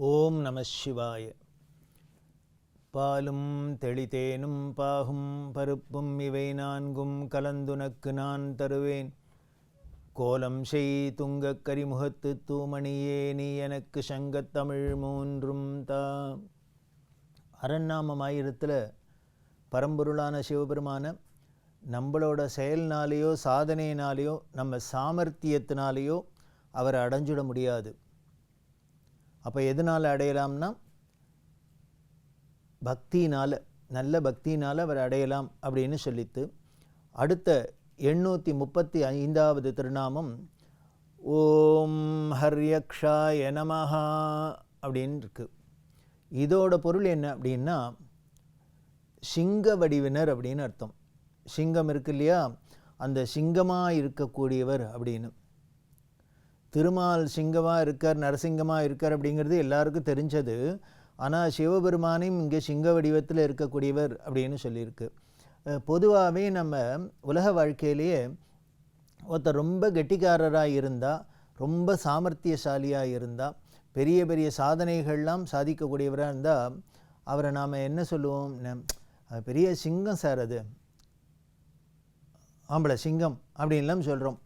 ஓம் நம சிவாய. பாலும் தெளிதேனும் பாகும் பருப்பும் இவை நான்கும் கலந்துனக்கு நான் தருவேன். கோலம் செய் துங்கக் கரிமுகத்து தூமணியே நீ எனக்கு சங்கத்தமிழ் மூன்றும் தா. அரண்நாமம் ஆயிரத்தில் பரம்பொருளான சிவபெருமான நம்மளோட செயல்னாலேயோ சாதனையினாலேயோ நம்ம சாமர்த்தியத்தினாலேயோ அவரை அடைஞ்சிட முடியாது. அப்போ எதனால் அடையலாம்னா பக்தியினால் நல்ல பக்தியினால் அவர் அடையலாம் அப்படின்னு சொல்லித்து அடுத்த எண்ணூற்றி முப்பத்தி ஐந்தாவது திருநாமம் ஓம் ஹர்யக்ஷாய நமஹா அப்படின்னு இருக்குது இதோட பொருள் என்ன அப்படின்னா சிங்க வடிவினர் அப்படின்னு அர்த்தம். சிங்கம் இருக்கு இல்லையா? அந்த சிங்கமாக இருக்கக்கூடியவர் அப்படின்னு. திருமால் சிங்கமாக இருக்கார் நரசிங்கமாக இருக்கார் அப்படிங்கிறது எல்லாருக்கும் தெரிஞ்சது. ஆனால் சிவபெருமானையும் இங்கே சிங்க வடிவத்தில் இருக்கக்கூடியவர் அப்படின்னு சொல்லியிருக்கு. பொதுவாகவே நம்ம உலக வாழ்க்கையிலேயே ஒருத்தர் ரொம்ப கெட்டிக்காரராக இருந்தால் ரொம்ப சாமர்த்தியசாலியாக இருந்தால் பெரிய பெரிய சாதனைகள்லாம் சாதிக்கக்கூடியவராக இருந்தால் அவரை நாம் என்ன சொல்லுவோம்? நம்- பெரிய சிங்கம் சார் அது. ஆம்பளை சிங்கம் அப்படின்லாம் சொல்கிறோம்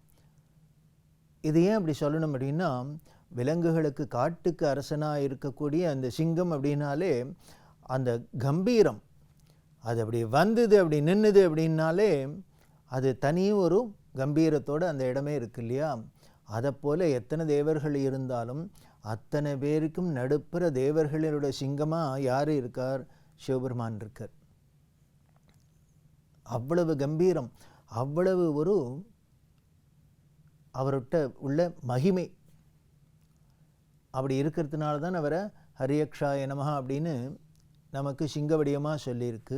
இது ஏன் அப்படி சொல்லணும் அப்படின்னா விலங்குகளுக்கு காட்டுக்கு அரசனாக இருக்கக்கூடிய அந்த சிங்கம் அப்படின்னாலே அந்த கம்பீரம். அது அப்படி வந்தது அப்படி நின்னுது அப்படின்னாலே அது தனி ஒரு கம்பீரத்தோடு அந்த இடமே இருக்கு இல்லையா? அதை போல் எத்தனை தேவர்கள் இருந்தாலும் அத்தனை பேருக்கும் நடுப்புற தேவர்களோட சிங்கமாக யார் இருக்கார்? சிவபெருமான் இருக்கார். அவ்வளவு கம்பீரம் அவ்வளவு ஒரு அவர்கிட்ட உள்ள மகிமை. அப்படி இருக்கிறதுனால தான் அவரை ஹரியக்ஷா எனமஹா அப்படின்னு நமக்கு சிங்க வடிவமாக சொல்லியிருக்கு.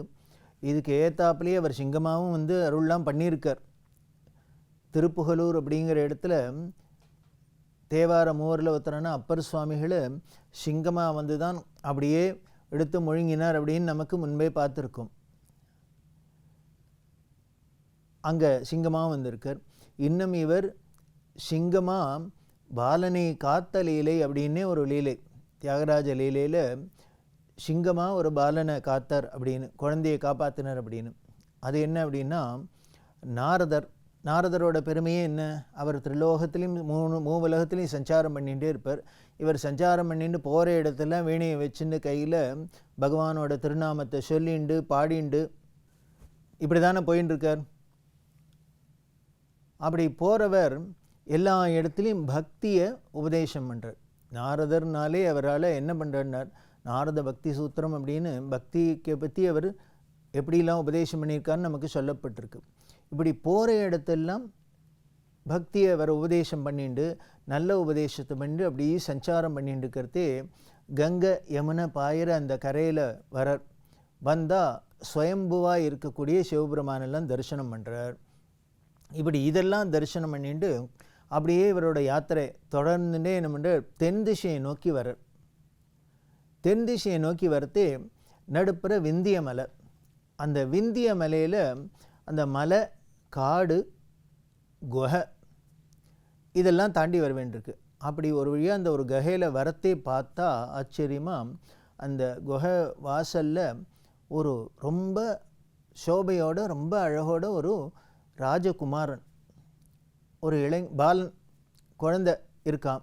இதுக்கு ஏத்தாப்புலேயே அவர் சிங்கமாகவும் வந்து அருள்லாம் பண்ணியிருக்கார். திருப்புகலூர் அப்படிங்கிற இடத்துல தேவார மூவரில் ஒருத்தரான அப்பர் சுவாமிகளை சிங்கமாக வந்து தான் அப்படியே எடுத்து முழுங்கினார் அப்படின்னு நமக்கு முன்பே பார்த்துருக்கோம். அங்கே சிங்கமாக வந்திருக்கார். இன்னும் இவர் சிங்கமாக பாலனை காத்த லீலை அப்படின்னே ஒரு லீலை தியாகராஜ லீலையில் சிங்கமாக ஒரு பாலனை காத்தார் அப்படின்னு குழந்தையை காப்பாற்றினர் அப்படின்னு. அது என்ன அப்படின்னா நாரதர் நாரதரோட பெருமையே என்ன? அவர் திரிலோகத்திலையும் மூணு மூவுலகத்திலையும் சஞ்சாரம் பண்ணிகிட்டே இருப்பார். இவர் சஞ்சாரம் பண்ணிட்டு போகிற இடத்துல வீணையை வச்சுன்னு கையில் பகவானோட திருநாமத்தை சொல்லிண்டு பாடிண்டு இப்படி தானே போயின்னு இருக்கார் அப்படி போகிறவர் எல்லா இடத்துலையும் பக்தியை உபதேசம் பண்ணுறார் நாரதர்னாலே அவரால் என்ன பண்ணுறாருனார் நாரத பக்தி சூத்திரம் அப்படின்னு பக்திக்கு பற்றி அவர் எப்படிலாம் உபதேசம் பண்ணியிருக்காருன்னு நமக்கு சொல்லப்பட்டிருக்கு. இப்படி போகிற இடத்தெல்லாம் பக்தியை அவர் உபதேசம் பண்ணிண்டு நல்ல உபதேசத்தை பண்ணிட்டு அப்படியே சஞ்சாரம் பண்ணிட்டு இருக்கிறதே கங்கை யமுனை பாயிற அந்த கரையில் வரார். வந்தால் ஸ்வயம்புவாக இருக்கக்கூடிய சிவபெருமானெல்லாம் தரிசனம் பண்ணுறார் இப்படி இதெல்லாம் தரிசனம் பண்ணிட்டு அப்படியே இவரோட யாத்திரை தொடர்ந்துட்டே என்ன தென் திசையை நோக்கி வர தென் திசையை நோக்கி வரத்தே நடுப்புற விந்திய மலை. அந்த விந்திய மலையில் அந்த மலை காடு குகை இதெல்லாம் தாண்டி வர வேண்டியிருக்கு. அப்படி ஒரு வழியாக அந்த ஒரு ககையில் வரத்தே பார்த்தா ஆச்சரியமாக அந்த குகை வாசலில் ஒரு ரொம்ப சோபையோட ரொம்ப அழகோட ஒரு ராஜகுமாரன் ஒரு இளை பாலன் குழந்தை இருக்கான்.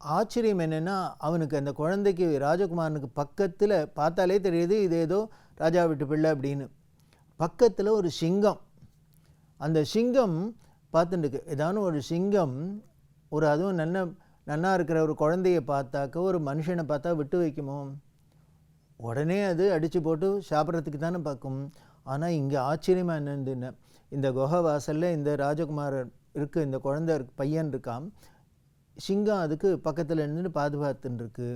ஆச்சரியம் என்னென்னா அவனுக்கு அந்த குழந்தைக்கு ராஜகுமாரனுக்கு பக்கத்தில் பார்த்தாலே தெரியுது இது ஏதோ ராஜா வீட்டு பிள்ளை அப்படின்னு. பக்கத்தில் ஒரு சிங்கம். அந்த சிங்கம் பார்த்துட்டுருக்கு ஏதானும் ஒரு சிங்கம் ஒரு அதுவும் நன்ன நன்னா இருக்கிற ஒரு குழந்தைய பார்த்தாக்க ஒரு மனுஷனை பார்த்தா விட்டு வைக்குமோ? உடனே அது அடித்து போட்டு சாப்பிட்றதுக்கு தானே பார்க்கும். ஆனால் இங்கே ஆச்சரியமாக என்னன்னு இந்த குகை வாசலில் இந்த ராஜகுமாரர் இருக்குது இந்த குழந்தை பையன் இருக்கான் சிங்கம் அதுக்கு பக்கத்தில் நின்று பாதுகாத்துன்னு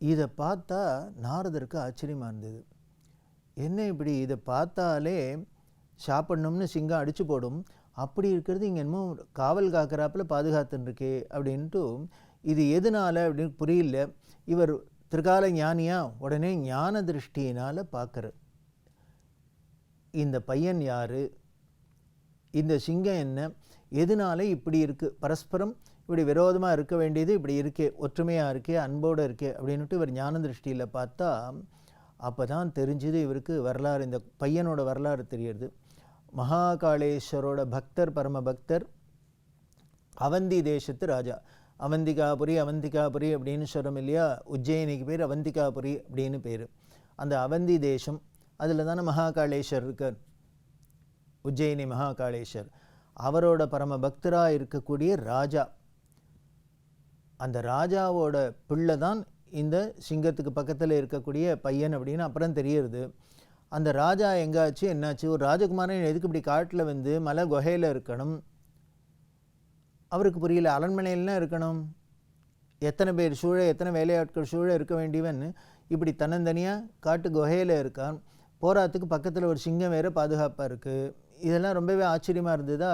இதை பார்த்தா நாரதருக்கு ஆச்சரியமாக இருந்தது. என்ன இப்படி இதை பார்த்தாலே சாப்பிட்ணும்னு சிங்கம் அடித்து போடும். அப்படி இருக்கிறது இங்கே என்னமோ காவல் காக்கிறாப்புல பாதுகாத்துன்னு இருக்கே அப்படின்ட்டு இது எதனால் அப்படின்னு புரியல. இவர் திருகால ஞானியா உடனே ஞான திருஷ்டியினால் பார்க்குற இந்த பையன் யார்? இந்த சிங்கம் என்ன? எதனால இப்படி இருக்குது பரஸ்பரம் இப்படி விரோதமாக இருக்க வேண்டியது இப்படி இருக்கே ஒற்றுமையாக இருக்கே அன்போடு இருக்கே அப்படின்னுட்டு இவர் ஞான திருஷ்டியில் பார்த்தா அப்போ தான் தெரிஞ்சுது இவருக்கு வரலாறு இந்த பையனோட வரலாறு தெரியுது மகாகாளேஸ்வரோட பக்தர் பரம பக்தர் அவந்தி தேசத்து ராஜா. அவந்திகாபுரி அவந்திகாபுரி அப்படின்னு சொல்கிறோம் இல்லையா? உஜ்ஜயினிக்கு பேர் அவந்திகாபுரி அப்படின்னு பேர். அந்த அவந்தி தேசம் அதில் தானே மகாகாளேஸ்வர் இருக்கார். உஜ்ஜயினி மகாகாளேஸ்வர் அவரோட பரம பக்தராக இருக்கக்கூடிய ராஜா. அந்த ராஜாவோட பிள்ளை தான் இந்த சிங்கத்துக்கு பக்கத்தில் இருக்கக்கூடிய பையன் அப்படின்னு அப்புறம் தெரியுது அந்த ராஜா எங்காச்சு என்னாச்சு? ஒரு ராஜகுமாரன் எதுக்கு இப்படி காட்டில் வந்து மலை குகையில் இருக்கணும்? அவருக்கு புரியல அரண்மனையில்னா இருக்கணும். எத்தனை பேர் சூழ எத்தனை வேலையாட்கள் சூழ இருக்க வேண்டியவன் இப்படி தன்னந்தனியாக காட்டு குகையில் இருக்கான். போராத்துக்கு பக்கத்தில் ஒரு சிங்கம் வேறு பாதுகாப்பாக இருக்குது இதெல்லாம் ரொம்பவே ஆச்சரியமாக இருந்ததா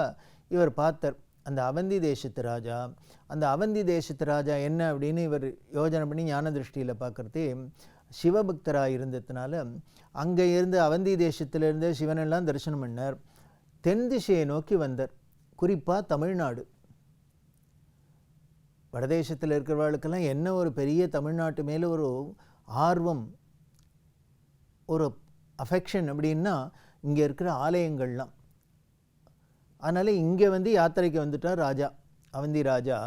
இவர் பார்த்தார். அந்த அவந்தி தேசத்து ராஜா அந்த அவந்தி தேசத்து ராஜா என்ன அப்படின்னு இவர் யோஜனை பண்ணி ஞான திருஷ்டியில் பார்க்குறதே சிவபக்தராக இருந்ததுனால அங்கே இருந்து அவந்தி தேசத்திலிருந்து சிவனெல்லாம் தரிசனம் பண்ணார். தென் திசையை நோக்கி வந்தார். குறிப்பாக தமிழ்நாடு. வடதேசத்தில் இருக்கிறவர்களுக்கெல்லாம் என்ன ஒரு பெரிய தமிழ்நாட்டு மேலே ஒரு ஆர்வம் ஒரு அஃபெக்ஷன் அப்படின்னா இங்கே இருக்கிற ஆலயங்கள்லாம். அதனால் இங்கே வந்து யாத்திரைக்கு வந்துட்டார் ராஜா. அவந்தி ராஜா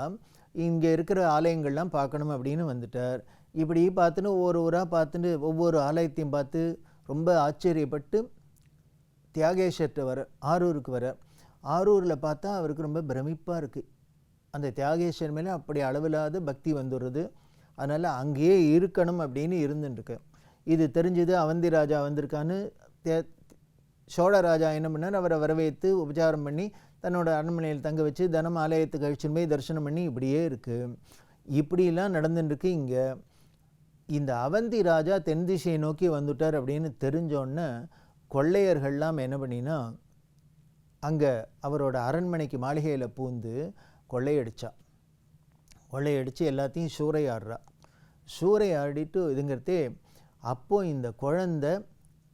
இங்கே இருக்கிற ஆலயங்கள்லாம் பார்க்கணும் அப்படின்னு வந்துட்டார். இப்படி பார்த்துன்னு ஒவ்வொரு ஊராக பார்த்துட்டு ஒவ்வொரு ஆலயத்தையும் பார்த்து ரொம்ப ஆச்சரியப்பட்டு தியாகேஸ்வர்கிட்ட வர ஆரூருக்கு வர ஆரூரில் பார்த்தா அவருக்கு ரொம்ப பிரமிப்பாக இருக்குது அந்த தியாகேஸ்வர் மேலே அப்படி அளவில்லாத பக்தி வந்துடுறது. அதனால் அங்கேயே இருக்கணும் அப்படின்னு இருந்துட்டுருக்கு. இது தெரிஞ்சது அவந்தி ராஜா வந்திருக்கான்னு தே சோழ ராஜா என்ன பண்ணார் அவரை வரவேற்று உபச்சாரம் பண்ணி தன்னோட அரண்மனையில் தங்க வச்சு தினம் ஆலயத்துக்கு அழிச்சுன்னு போய் தரிசனம் பண்ணி இப்படியே இருக்குது இப்படிலாம் நடந்துட்டுருக்கு இங்கே. இந்த அவந்தி ராஜா தென் திசையை நோக்கி வந்துட்டார் அப்படின்னு தெரிஞ்சோன்னே கொள்ளையர்கள்லாம் என்ன பண்ணினா அங்கே அவரோட அரண்மனைக்கு மாளிகையில் பூந்து கொள்ளையடிச்சா. கொள்ளையடித்து எல்லாத்தையும் சூறையாடுறா. சூறையாடிட்டு இதுங்கிறதே அப்போது இந்த குழந்தை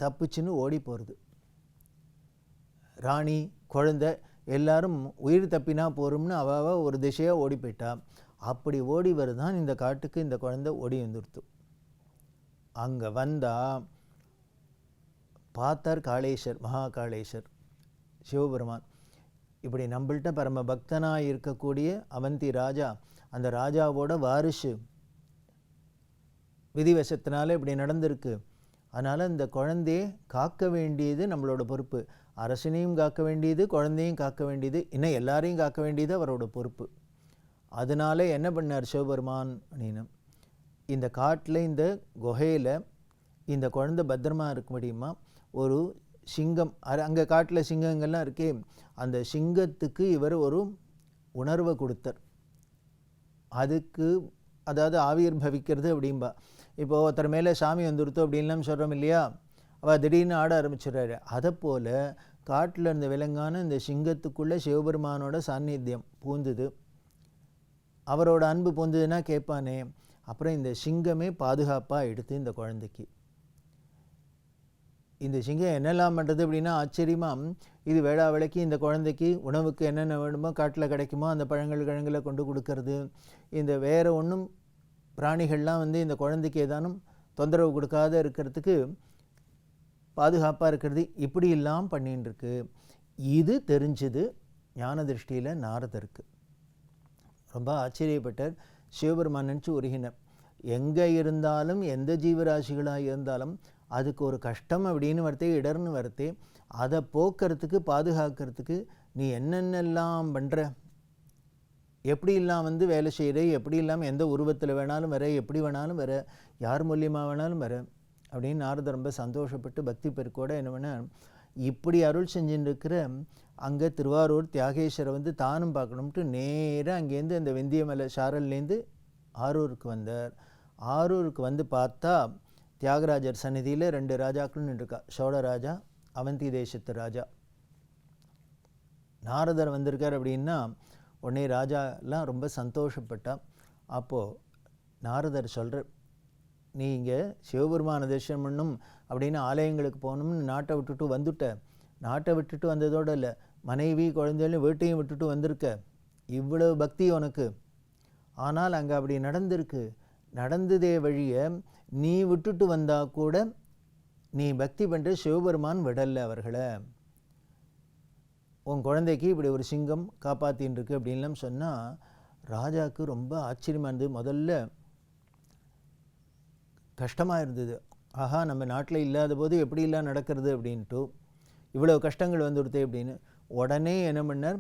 தப்பிச்சுன்னு ஓடி போகிறது ராணி குழந்தை எல்லாரும் உயிர் தப்பினா போரும்னு அவ ஒரு திசையாக ஓடி போயிட்டா. அப்படி ஓடி வருதான் இந்த காட்டுக்கு இந்த குழந்தை ஓடி வந்துடுத்து. அங்கே வந்தால் பார்த்தார் காளேஸ்வர் மகாகாளேஸ்வர் சிவபெருமான். இப்படி நம்மள்ட்ட பரம பக்தனாக இருக்கக்கூடிய அவந்தி ராஜா அந்த ராஜாவோட வாரிசு விதிவசத்தினால இப்படி நடந்திருக்கு. அதனால் இந்த குழந்தையை காக்க வேண்டியது நம்மளோட பொறுப்பு. அரசனையும் காக்க வேண்டியது குழந்தையும் காக்க வேண்டியது இன்னும் எல்லாரையும் காக்க வேண்டியது அவரோட பொறுப்பு. அதனால என்ன பண்ணார் சிவபெருமான் அப்படின்னு. இந்த காட்டில் இந்த குகையில் இந்த குழந்தை பத்திரமா இருக்க முடியுமா? ஒரு சிங்கம் அங்கே காட்டில் சிங்கங்கள்லாம் இருக்கே அந்த சிங்கத்துக்கு இவர் ஒரு உணர்வை கொடுத்தார். அதுக்கு அதாவது ஆவியர் பவிக்கிறது அப்படிம்பா. இப்போ ஒருத்தர் மேலே சாமி வந்துருத்தோம் அப்படின்லாம் சொல்கிறோம் இல்லையா? அவள் திடீர்னு ஆட ஆரம்பிச்சிடுறாரு. அதை போல் காட்டில் இருந்த விலங்கான இந்த சிங்கத்துக்குள்ளே சிவபெருமானோட சாநித்தியம் பூந்துது. அவரோட அன்பு பூந்ததுன்னா கேட்பானே அப்புறம் இந்த சிங்கமே பாதுகாப்பாக எடுத்து இந்த குழந்தைக்கு. இந்த சிங்கம் என்னெல்லாம் பண்ணுறது அப்படின்னா ஆச்சரியமாக இது வேளா விளக்கி இந்த குழந்தைக்கு உணவுக்கு என்னென்ன வேணுமோ காட்டில் கிடைக்குமோ அந்த பழங்கள் கிழங்குல கொண்டு கொடுக்கறது இந்த வேறு ஒன்றும் பிராணிகள்லாம் வந்து இந்த குழந்தைக்கு ஏதானும் தொந்தரவு கொடுக்காத இருக்கிறதுக்கு பாதுகாப்பாக இருக்கிறது. இப்படியெல்லாம் பண்ணின்னு இருக்கு இது தெரிஞ்சது ஞான திருஷ்டியில் நாரதருக்கு ரொம்ப ஆச்சரியப்பட்டார். சிவபெருமான் நினச்சி உருகினர். எங்கே இருந்தாலும் எந்த ஜீவராசிகளாக இருந்தாலும் அதுக்கு ஒரு கஷ்டம் அப்படின்னு வரத்தே இடர்னு வரத்தே அதை போக்குறதுக்கு பாதுகாக்கிறதுக்கு நீ என்னென்னலாம் பண்ணுற எப்படி இல்லாமல் வந்து வேலை செய்கிற எப்படி இல்லாமல் எந்த உருவத்தில் வேணாலும் வர? எப்படி வேணாலும் வர? யார் மூலியமாக வேணாலும் வர? அப்படின்னு நாரதர் ரொம்ப சந்தோஷப்பட்டு பக்தி பெருக்கோட என்ன இப்படி அருள் செஞ்சுன்னு இருக்கிற அங்கே திருவாரூர் தியாகேஸ்வரை வந்து தானும் பார்க்கணும்ட்டு நேராக அங்கேருந்து அந்த வெந்தியமலை சாரல்லேருந்து ஆரூருக்கு வந்தார். ஆரூருக்கு வந்து பார்த்தா தியாகராஜர் சந்நிதியில் ரெண்டு ராஜாக்கள் நின்றுருக்கா. சோழராஜா அவந்தி தேசத்து ராஜா. நாரதர் வந்திருக்கார் அப்படின்னா உடனே ராஜாலாம் ரொம்ப சந்தோஷப்பட்டா. அப்போது நாரதர் சொல்கிற நீங்கள் சிவபெருமான தரிசனம் பண்ணும் அப்படின்னு ஆலயங்களுக்கு போகணும்னு நாட்டை விட்டுட்டு வந்துட்ட. நாட்டை விட்டுட்டு வந்ததோடு இல்லை மனைவி குழந்தைகளும் வீட்டையும் விட்டுட்டு வந்திருக்க. இவ்வளவு பக்தி உனக்கு. ஆனால் அங்கே அப்படி நடந்திருக்கு. நடந்ததே வழியை நீ விட்டுட்டு வந்தால் கூட நீ பக்தி பண்ணுற சிவபெருமான் விடலை அவர்களை. உன் குழந்தைக்கு இப்படி ஒரு சிங்கம் காப்பாற்றின்னு இருக்கு அப்படின்லாம் சொன்னால் ராஜாவுக்கு ரொம்ப ஆச்சரியமாக இருந்தது. முதல்ல கஷ்டமாக இருந்தது ஆஹா நம்ம நாட்டில் இல்லாத போது எப்படிலாம் நடக்கிறது அப்படின்ட்டு. இவ்வளோ கஷ்டங்கள் வந்துடுது அப்படின்னு. உடனே என்ன பண்ணார்?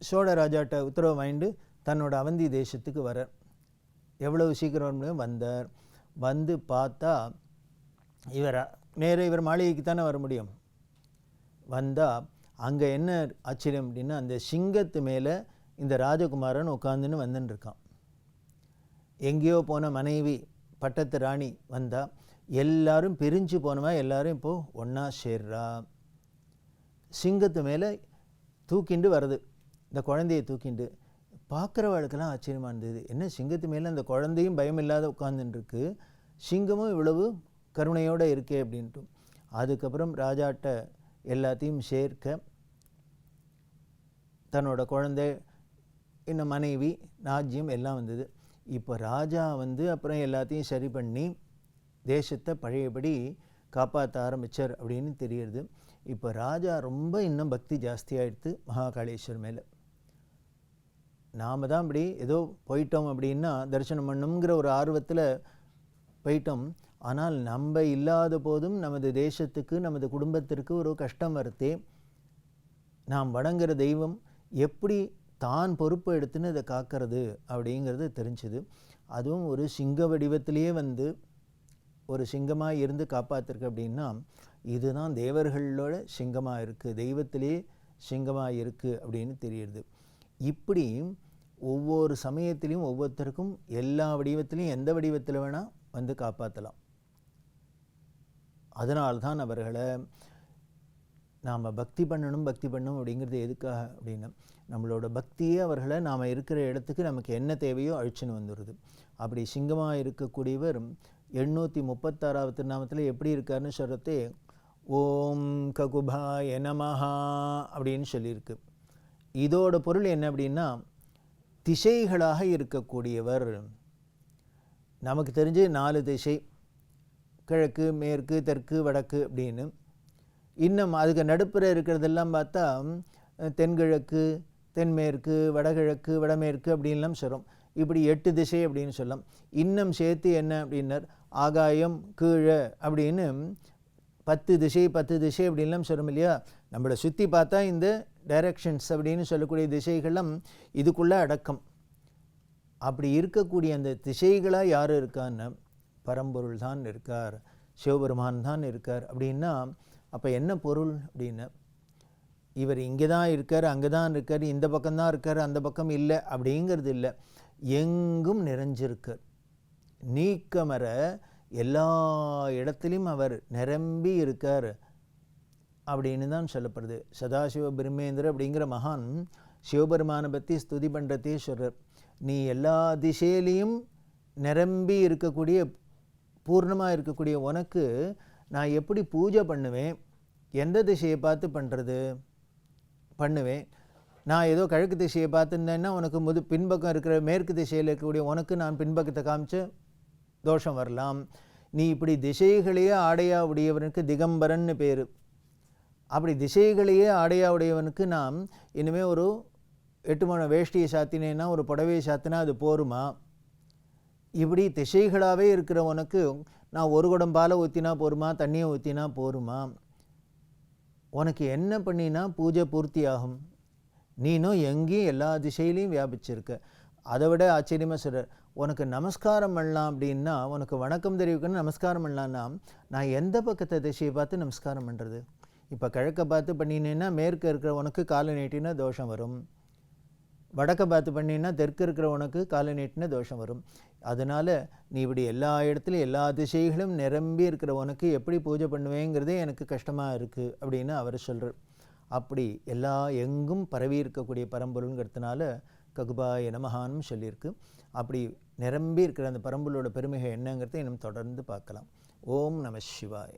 சோழ ராஜாட்ட உத்தரவு வாங்கிட்டு தன்னோட அவந்தி தேசத்துக்கு வரார் எவ்வளவு சீக்கிரம் வந்தார். வந்து பார்த்தா இவர் நேராக இவர் மாளிகைக்கு தானே வர முடியும்? வந்தால் அங்கே என்ன ஆச்சரியம் அப்படின்னா அந்த சிங்கத்து மேலே இந்த ராஜகுமாரன் உட்காந்துன்னு வந்துன்னு இருக்கான். எங்கேயோ போன மனைவி பட்டத்து ராணி வந்தால் எல்லாரும் பிரிஞ்சு போனவா எல்லாரும் இப்போது ஒன்றா சேர்றா. சிங்கத்து மேலே தூக்கிண்டு வருது இந்த குழந்தையை தூக்கிண்டு. பார்க்குறவளுக்கெல்லாம் ஆச்சரியமாக இருந்தது. என்ன சிங்கத்து மேலே அந்த குழந்தையும் பயம் இல்லாத உட்காந்துருக்கு சிங்கமும் இவ்வளவு கருணையோடு இருக்கே அப்படின்ட்டு அதுக்கப்புறம் ராஜாட்ட எல்லாத்தையும் சேர்க்க தன்னோட குழந்தை இன்னும் மனைவி ராஜ்யம் எல்லாம் வந்தது. இப்போ ராஜா வந்து அப்புறம் எல்லாத்தையும் சரி பண்ணி தேசத்தை பழையபடி காப்பாற்ற ஆரம்பித்தார் அப்படின்னு தெரியுது. இப்போ ராஜா ரொம்ப இன்னும் பக்தி ஜாஸ்தியாகிடுது மகாகாளேஸ்வர் மேலே. நாம் தான் இப்படி ஏதோ போயிட்டோம் அப்படின்னா தரிசனம் பண்ணுங்கிற ஒரு ஆர்வத்தில் போயிட்டோம். ஆனால் நம்ம இல்லாத போதும் நமது தேசத்துக்கு நமது குடும்பத்திற்கு ஒரு கஷ்டம் வருத்தே. நாம் வணங்குற தெய்வம் எப்படி தான் பொறுப்பு எடுத்துன்னு அதை காக்கிறது அப்படிங்கிறது தெரிஞ்சுது. அதுவும் ஒரு சிங்க வடிவத்திலேயே வந்து ஒரு சிங்கமாக இருந்து காப்பாற்றிருக்கு அப்படின்னா இதுதான் தேவர்களோட சிங்கமாக இருக்குது தெய்வத்திலே சிங்கமாக இருக்குது அப்படின்னு தெரியுது. இப்படி ஒவ்வொரு சமயத்திலையும் ஒவ்வொருத்தருக்கும் எல்லா வடிவத்திலையும் எந்த வடிவத்தில் வேணால் வந்து காப்பாற்றலாம் அதனால்தான் அவர்களை நாம் பக்தி பண்ணணும் பக்தி பண்ணணும் அப்படிங்கிறது எதுக்காக அப்படின்னா நம்மளோட பக்தியே அவர்களை நாம் இருக்கிற இடத்துக்கு நமக்கு என்ன தேவையோ அழிச்சுன்னு வந்துடுது அப்படி சிங்கமாக இருக்கக்கூடியவர் எண்ணூற்றி முப்பத்தாறாவது திருநாமத்தில் எப்படி இருக்காருன்னு சொல்கிறதே ஓம் ககுபாய நமஹா அப்படின்னு சொல்லியிருக்கு. இதோட பொருள் என்ன அப்படின்னா திசைகளாக இருக்கக்கூடியவர். நமக்கு தெரிஞ்சு நாலு திசை கிழக்கு மேற்கு தெற்கு வடக்கு அப்படின்னு. இன்னும் அதுக்கு நடுப்புற இருக்கிறதெல்லாம் பார்த்தா தென்கிழக்கு தென்மேற்கு வடகிழக்கு வடமேற்கு அப்படின்லாம் சொல்கிறோம் இப்படி எட்டு திசை அப்படின்னு சொல்லலாம். இன்னும் சேர்த்து என்ன அப்படின்னர்? ஆகாயம் கீழே அப்படின்னு பத்து திசை பத்து திசை அப்படின்லாம் சொல்கிறோம் இல்லையா? நம்மளை சுற்றி பார்த்தா இந்த டைரக்ஷன்ஸ் அப்படின்னு சொல்லக்கூடிய திசைகளும் இதுக்குள்ளே அடக்கம். அப்படி இருக்கக்கூடிய அந்த திசைகளாக யார் இருக்கான்னு? பரம்பொருள் தான் இருக்கார் சிவபெருமான் தான் இருக்கார் அப்படின்னா அப்போ என்ன பொருள் அப்படின்னு இவர் இங்கே தான் இருக்கார் அங்கே தான் இருக்கார் இந்த பக்கம்தான் இருக்கார் அந்த பக்கம் இல்லை அப்படிங்கிறது இல்லை. எங்கும் நிறைஞ்சிருக்கார் நீக்கமர எல்லா இடத்துலையும் அவர் நிரம்பி இருக்கார் அப்படின்னு தான் சொல்லப்படுது. சதாசிவ பிரம்மேந்திர அப்படிங்கிற மகான் சிவபெருமானை பற்றி ஸ்துதி பண்ணுறதே சொல்கிறார் நீ எல்லா திசையிலையும் நிரம்பி இருக்கக்கூடிய பூர்ணமாக இருக்கக்கூடிய உனக்கு நான் எப்படி பூஜை பண்ணுவேன்? எந்த திசையை பார்த்து பண்ணுறது பண்ணுவேன். நான் ஏதோ கிழக்கு திசையை பார்த்துருந்தேன்னா உனக்கு முது பின்பக்கம் இருக்கிற மேற்கு திசையில் இருக்கக்கூடிய உனக்கு நான் பின்பக்கத்தை காமிச்சு தோஷம் வரலாம். நீ இப்படி திசைகளையே ஆடையா உடையவனுக்கு திகம்பரன்னு பேர். அப்படி திசைகளையே ஆடையா உடையவனுக்கு நாம் இனிமேல் ஒரு எட்டு மணி வேஷ்டியை சாத்தினேன்னா ஒரு புடவையை சாத்தினா அது போருமா? இப்படி திசைகளாகவே இருக்கிற உனக்கு நான் ஒரு குடம் பாலை ஊற்றினா போருமா? தண்ணியை ஊற்றினா போருமா? உனக்கு என்ன பண்ணினா பூஜை பூர்த்தி ஆகும் நீனும் எங்கேயும் எல்லா திசையிலையும் வியாபிச்சிருக்க. அதை விட ஆச்சரியமாக சொல்ற உனக்கு நமஸ்காரம் பண்ணலாம் அப்படின்னா உனக்கு வணக்கம் தெரிவிக்கணும் நமஸ்காரம் பண்ணலான்னா நான் எந்த பக்கத்தை திசையை பார்த்து நமஸ்காரம் பண்ணுறது இப்போ கிழக்க பார்த்து பண்ணினேன்னா மேற்கு இருக்கிற உனக்கு காலை நீட்டினா தோஷம் வரும். வடக்க பார்த்து பண்ணினா தெற்கு இருக்கிற உனக்கு காலை நீட்டின தோஷம் வரும். அதனால் நீ இப்படி எல்லா இடத்துலையும் எல்லா திசைகளும் நிரம்பி இருக்கிற உனக்கு எப்படி பூஜை பண்ணுவேங்கிறதே எனக்கு கஷ்டமாக இருக்குது அப்படின்னு அவர் சொல்கிறார் அப்படி எல்லா எங்கும் பரவி இருக்கக்கூடிய பரம்பொருளுங்கிறதுனால ககுபாய நமகான்னு சொல்லியிருக்கு. அப்படி நிரம்பி இருக்கிற அந்த பரம்பொருளோட பெருமைகள் என்னங்கிறதை இன்னும் தொடர்ந்து பார்க்கலாம். ஓம் நம சிவாய.